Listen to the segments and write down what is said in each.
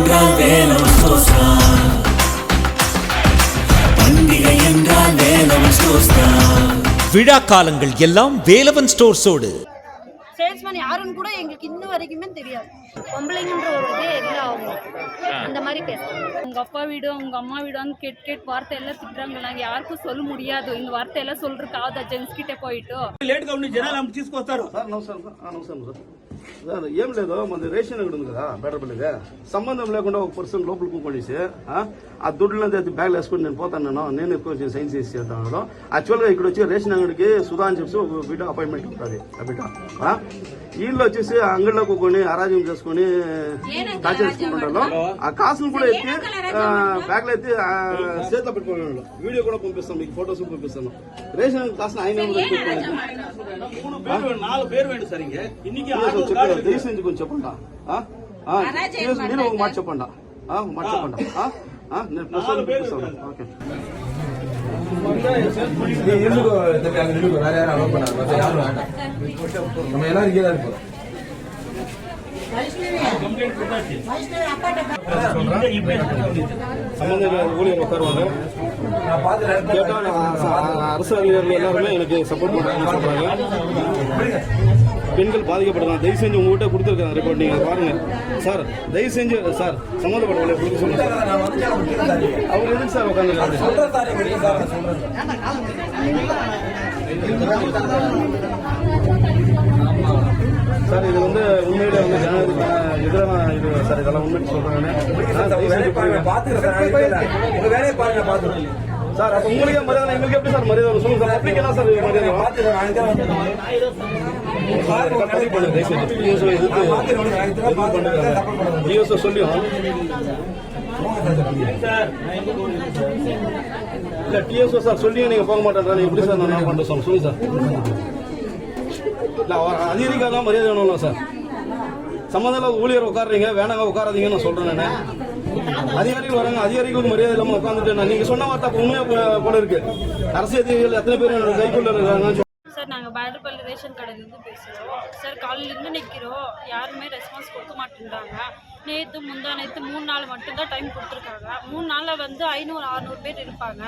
என்றால் வேலவன் ஸ்டோர்ஸ் தான் பண்டிகை என்றால் வேலவன் ஸ்டோர்ஸ் தான் விழா காலங்கள் எல்லாம் வேலவன் ஸ்டோர்ஸோடு. சேல்ஸ்மேன் யாருன்னு கூட எங்களுக்கு இன்னும் வரைக்குமே தெரியாது. பொம்பளைங்கன்ற ஒரு இதே இல்லை அவங்க அந்த மாதிரி பேசுறாங்க உங்கள் அப்பா வீடு உங்கள் அம்மா வீடுன்னு கேட் கேட் வார்த்தை எல்லாம் திட்டுறாங்க நாங்கள் யாருக்கும் சொல்ல முடியாது இந்த வார்த்தை ఎట్లా సొల్రు కాదా జెంట్స్ కిటే పోయిట్టు లేట్గా ఉండి జనాలు ఆమె తీసుకొస్తారు సార్ నమస్కారం సార్ నమస్కారం సార్ సార్ ఏం లేదు మన రేషన్ ఇక్కడ ఉంది కదా బెటర్ పల్లిది సంబంధం లేకుండా ఒక పర్సన్ లోపల కూకొనేసి ఆ దుడ్డులంతా ఎత్తి బ్యాగ్లు వేసుకొని నేను పోతాను నేను నేను ఎక్కువ సైన్స్ చేసి చేద్దాం యాక్చువల్గా ఇక్కడ వచ్చి రేషన్ అంగడికి సుధా అని చెప్పి ఒక బిడ్డ అపాయింట్మెంట్ ఉంటుంది ఆ బిడ్డ వీళ్ళు వచ్చేసి అంగళ్ళ కొని ఆరాజం చేసుకుని కాచేసుకుంటారు ఆ కాసులు కూడా ఎత్తి బ్యాగ్లో ఎత్తి చేతిలో పెట్టుకోవడం వీడియో కూడా పంపిస్తాం మీకు ఫోటోస్ పంపిస్తాను. రేషన్ కాసిన ఆయన చెప్పండి కొంచెం చెప్పండా. మీరు ఒక మాట చెప్పండి. మాట నేను ఓకే. இருந்துக்கோ தம்பி அங்க இருந்துக்கோ யாரும் அலோவ் பண்ணாது மற்ற யாரும் வேண்டாம் நம்ம எல்லாம் இருக்கே தான் இருப்போம் அரசு அதிகாரிகள் எல்லாருமே எனக்கு சப்போர்ட் பண்றாங்க பெண்கள் பாதிக்கப்படுறாங்க தயவு செஞ்சு உங்ககிட்ட கொடுத்துருக்காங்க ரிப்போர்ட் நீங்க பாருங்க. சார் தயவு செஞ்சு சார் சம்மந்தப்பட்ட ஊழியர் கொடுக்க சொல்லுங்க அவர் எதுக்கு சார் சொல்றேன் சார் இது வந்து உண்மையிலே வந்து எதிரான இது சார் இதெல்லாம் உண்மைக்கு சொல்றாங்க வேலையை பாருங்க பாத்துக்கிறேன் வேலையை பாருங்க பாத்துக்கிறேன். சார் அப்ப உங்களுக்கே மரியாதை எங்களுக்கு எப்படி சார் மரியாதை சொல்லுங்க சார் பப்ளிக் எல்லாம் சார் மரியாதை வரும்? சொல்லி பண்ணுங்க இல்ல டிஎஸ்ஓ சார் சொல்லியும் நீங்க போக மாட்டேன் எப்படி சார் நான் என்ன பண்றேன் சார் சொல்லுங்க சார். இல்ல அவர் மரியாதை வேணும்ல சார். சம்மந்தம் ஊழியர் உட்காருறீங்க வேணாங்க உட்காராதீங்கன்னு நான் சொல்றேன் நான். அதிகாரிகள் வராங்க அதிகாரிகளுக்கு மரியாதை இல்லாம உட்காந்துட்டு நான் நீங்க சொன்ன வார்த்தை உண்மையா போல இருக்கு. அரசு அதிகாரிகள் எத்தனை பேர் என்னோட கைக்குள்ள இருக்காங்க சார் நாங்கள் பேடர்பள்ளி ரேஷன் கடையிலேருந்து பேசுகிறோம் சார் காலையிலேருந்து நிற்கிறோம் யாருமே ரெஸ்பான்ஸ் கொடுக்க மாட்டேங்கிறாங்க நேற்று முந்தா நேற்று மூணு நாள் மட்டும்தான் டைம் கொடுத்துருக்காங்க. மூணு நாளில் வந்து ஐநூறு அறநூறு பேர் இருப்பாங்க.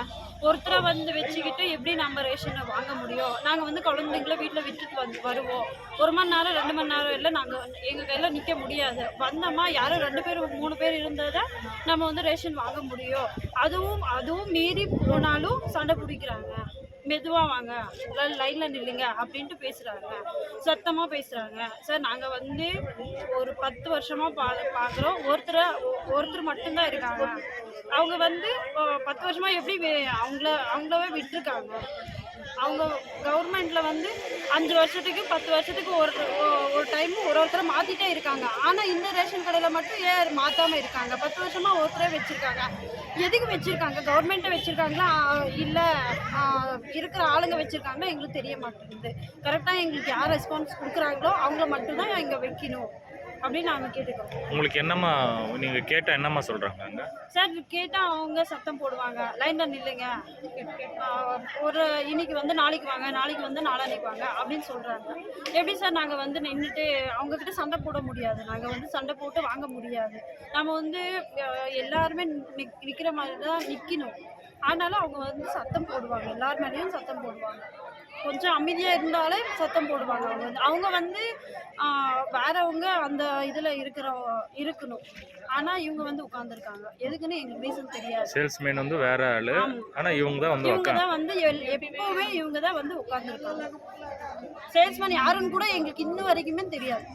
ஒருத்தரை வந்து வச்சுக்கிட்டு எப்படி நம்ம ரேஷனை வாங்க முடியும்? நாங்கள் வந்து குழந்தைங்கள வீட்டில் விட்டுட்டு வந்து வருவோம். ஒரு மணி நேரம் ரெண்டு மணி நேரம் இல்லை நாங்கள் எங்கள் கையில் நிற்க முடியாது. வந்தோமா யாரும் ரெண்டு பேர் மூணு பேர் இருந்ததை நம்ம வந்து ரேஷன் வாங்க முடியும். அதுவும் அதுவும் மீறி போனாலும் சண்டை பிடிக்கிறாங்க. மெதுவாக வாங்க. லை- லைனில் நில்லுங்க அப்படின்ட்டு பேசுகிறாங்க சத்தமாக பேசுகிறாங்க சார் நாங்கள் வந்து ஒரு பத்து வருஷமாக பா பார்க்குறோம் ஒருத்தரை ஒருத்தர் மட்டும்தான் இருக்காங்க. அவங்க வந்து பத்து வருஷமாக எப்படி அவங்கள அவங்களவே விட்டுருக்காங்க. அவங்க கவர்மெண்ட்ல வந்து அஞ்சு வருஷத்துக்கு பத்து வருஷத்துக்கு ஒரு ஒரு டைம் ஒரு ஒருத்தரை மாத்திட்டே இருக்காங்க. ஆனா இந்த ரேஷன் கடையில மட்டும் ஏன் மாத்தாம இருக்காங்க? பத்து வருஷமா ஒருத்தரே வச்சிருக்காங்க. எதுக்கு வச்சிருக்காங்க? கவர்மெண்ட்டை வச்சிருக்காங்களா? இல்லை இல்ல இருக்கிற ஆளுங்க வச்சிருக்காங்களா? எங்களுக்கு தெரிய மாட்டேங்குது. கரெக்டா எங்களுக்கு யார் ரெஸ்பான்ஸ் கொடுக்குறாங்களோ அவங்கள மட்டும்தான் இங்க வைக்கணும். அப்படின்னு நாங்க கேட்டுக்கிறோம். உங்களுக்கு என்னம்மா நீங்க கேட்ட என்னம்மா சொல்றாங்க அங்க? சார் கேட்டால் அவங்க சத்தம் போடுவாங்க. லைனில் நில்லுங்க. ஒரு இன்னைக்கு வந்து நாளைக்கு வாங்க நாளைக்கு வந்து நாளான்னைக்கு வாங்க அப்படின்னு சொல்கிறாங்க எப்படி சார் நாங்கள் வந்து நின்றுட்டு அவங்கக்கிட்ட சண்டை போட முடியாது. நாங்கள் வந்து சண்டை போட்டு வாங்க முடியாது. நம்ம வந்து எல்லாருமே நிற்கிற மாதிரி தான் நிற்கணும் ஆனாலும் அவங்க வந்து சத்தம் போடுவாங்க. எல்லார் மேலேயும் சத்தம் போடுவாங்க. கொஞ்சம் அமைதியாக இருந்தாலே சத்தம் போடுவாங்க அவங்க வந்து. அவங்க வந்து வேறவங்க அந்த இதில் இருக்கிற இருக்கணும். ஆனால் இவங்க வந்து உட்காந்துருக்காங்க எதுக்குன்னு எங்களுக்கு ரீசன் தெரியாது. சேல்ஸ்மேன் வந்து வேற ஆளு. ஆமா. ஆனா இவங்க தான் வந்து இவங்க தான் வந்து எல்- எப்பவுமே இவங்க தான் வந்து உட்காந்துருக்காங்க சேல்ஸ்மேன் யாருன்னு கூட எங்களுக்கு இன்னும் வரைக்குமே தெரியாது.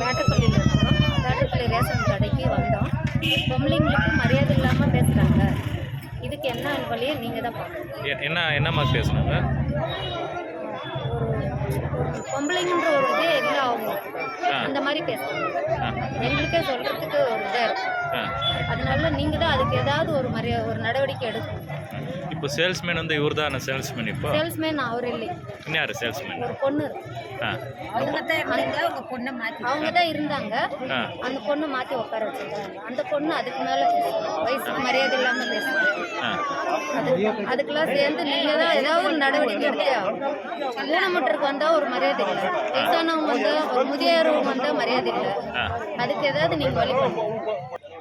பேட்டப்பள்ளியில் இருக்கோம் பேட்டப்பள்ளி ரேஷன் கடைக்கு வந்தோம். பொம்பளைங்களுக்கு மரியாதை இல்லாமல் பேசுகிறாங்க இதுக்கு என்ன வழியை நீங்கள் தான் பார்க்கணும். எ- என்ன என்னம்மா பேசுனாங்க? பொம்பளைங்கன்ற ஒரு இதே இல்லை அவங்க அந்த மாதிரி பேசுகிறாங்க எங்களுக்கே சொல்கிறதுக்கு ஒரு இதாக இருக்கும். அதனால நீங்கள் தான் அதுக்கு ஏதாவது ஒரு மரியா ஒரு நடவடிக்கை எடுக்கணும். இப்போ சேல்ஸ்மேன் வந்து இவர் தான் சேல்ஸ்மேன் இப்போ? சேல்ஸ்மேன் அவர் இல்லை. இன்னும் யாரு சேல்ஸ்மேன்? ஒரு பொண்ணு. இருக்கு ஆ. அவங்க தான் உங்க பொண்ணை மாற்றி அவங்க தான் இருந்தாங்க அந்த பொண்ணு மாற்றி உட்கார வச்சிருக்காங்க. அந்த பொண்ணு அதுக்கு மேலே வயசுக்கு மரியாதை இல்லாமல் பேசுறாங்க அது அதுக்கெல்லாம் சேர்ந்து நீங்கள் தான் ஏதாவது ஒரு நடவடிக்கை எடுத்தே ஆகணும். ஊனமுற்றருக்கு வந்தால் ஒரு மரியாதை இல்லை. வயசானவங்க வந்தால் ஒரு முதியோரவங்க வந்தால் மரியாதை இல்லை. அதுக்கு ஏதாவது நீங்கள் வழி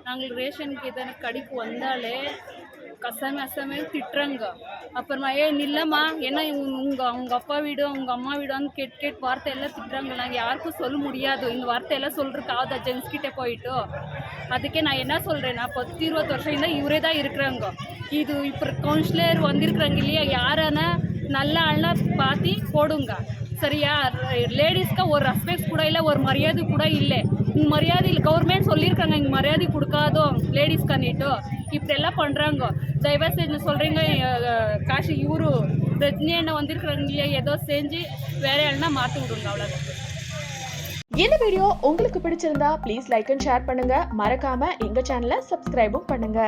நாங்கள் ரேஷனுக்கு எதனா கடைக்கு வந்தாலே கசாமி அசாமே திட்டுறாங்க. அப்புறமா ஏ நில்லம்மா என்ன உங்க உங்க அப்பா வீடு உங்க அம்மா வீடுன்னு கேட் கேட் வார்த்தை எல்லாம் திட்டுறாங்க. நாங்கள் யாருக்கும் சொல்ல முடியாது. இந்த வார்த்தை எல்லாம் சொல்றதுக்கு ஆகுதா. ஜென்ஸ் கிட்ட போயிட்டு. அதுக்கே நான் என்ன சொல்றேன்னா பத்து இருபது வருஷம் தான் இவரே தான் இருக்கிறாங்க. இது இப்போ கவுன்சிலர் வந்திருக்கிறாங்க இல்லையா? யாரான நல்ல ஆள்னா பார்த்து போடுங்க. சரியா? லேடிஸ்க்கு ஒரு ரெஸ்பெக்ட் கூட இல்லை ஒரு மரியாதை கூட இல்லை. இங்கே மரியாதை இல்லை கவர்மெண்ட் சொல்லியிருக்காங்க. இங்கே மரியாதை கொடுக்காதோ லேடிஸ்க்கு இப்படியெல்லாம் பண்ணுறாங்க தயவு செஞ்சு சொல்கிறீங்க காஷி இவரு ரஜினி என்ன வந்திருக்கிறாங்க இல்லையா ஏதோ செஞ்சு வேற எல்லாம் மாற்றி விடுங்க அவ்வளோதான் இந்த வீடியோ உங்களுக்கு பிடிச்சிருந்தா ப்ளீஸ் லைக் அண்ட் ஷேர் பண்ணுங்க. மறக்காம எங்க சேனலை சப்ஸ்கிரைபும் பண்ணுங்க.